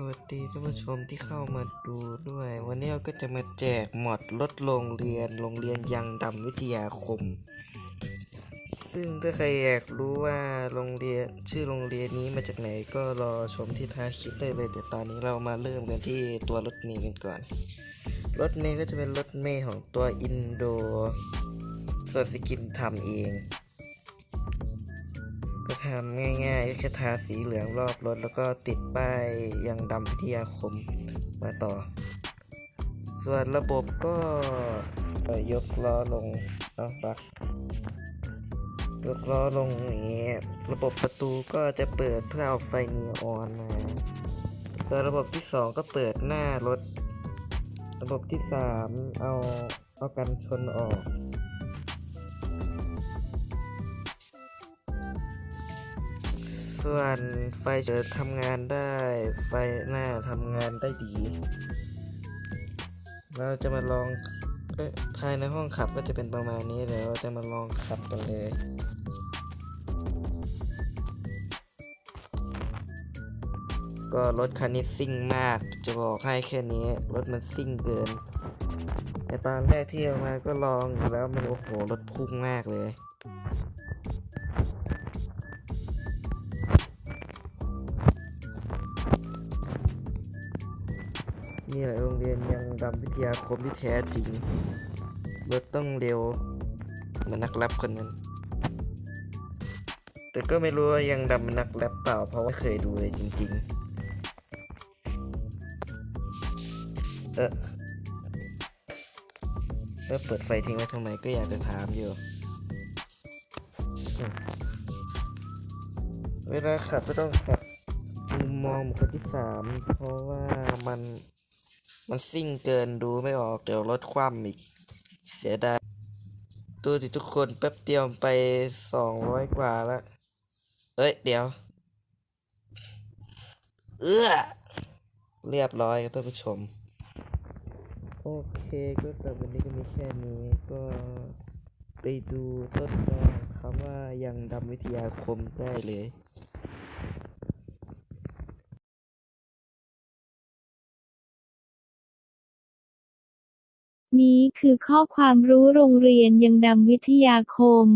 สวัสดีท่านผู้ชมที่เข้ามาดูด้วย วันนี้เราก็จะมาแจกหมอดลดโรงเรียนโรงเรียนยังดำวิทยาคม ซึ่งถ้าใครอยากรู้ว่าโรงเรียนชื่อโรงเรียนนี้มาจากไหนก็รอชมที่ท้ายคลิปได้เลย แต่ตอนนี้เรามาเริ่มกันที่ตัวรถเมย์กันก่อน รถเมย์ก็จะเป็นรถเมย์ของตัวอินโด ส่วนสกินทำเอง ทำง่ายๆก็แค่ทาสีเหลืองรอบรถ แล้วก็ติดป้ายยังดำพิทยาคมมาต่อ ส่วนระบบก็ยกล้อลงเอาปักยกล้อลงอย่างเงี้ยระบบประตูก็จะเปิดเพื่อเอาไฟนีออนมาส่วนระบบที่สองก็เปิดหน้ารถ ระบบที่สามเอาเอากันชนออก ส่วนไฟเฉินทำงานได้ ไฟหน้าทำงานได้ดี เราจะมาลองอภายในห้องขับก็จะเป็นประมาณนี้เดี๋ยวเราจะมาลองขับกันเลยก็รถคันนี้ซิ่งมาก จะบอกให้แค่นี้ รถมันซิ่งเกินในตอนแรกที่เอามาก็ลองแล้วมันโอ้โห รถพุ่งมากเลย นี่แหละโรงเรียนยังดำวิทยาคมที่แท้จริงรถต้องเร็วเหมือนนักแรปคนนั้น แต่ก็ไม่รู้ว่ายังดำเป็นนักแรปเปล่า เพราะว่าเคยดูเลยจริง ๆ เออเออเปิดไฟทิ้งไว้ทำไมก็อยากจะถามอยู่เวลาขับก็ต้องขับมุมมองบุคคลที่สามเพราะว่ามัน มันซิ่งเกินดูไม่ออกเดี๋ยวรถคว่ำอีก เสียดายตัวที่ทุกคนแป๊บเดียวไปสองร้อยกว่าแล้วเอ้ย เดี๋ยว เอื้อเรียบร้อยครับท่านผู้ชม โอเคก็สำหรับวันนี้ก็มีแค่นี้ก็ไปดูต้นตอคำว่ายังดำวิทยาคมได้เลย นี้คือข้อความรู้โรงเรียนยังดำวิทยาคม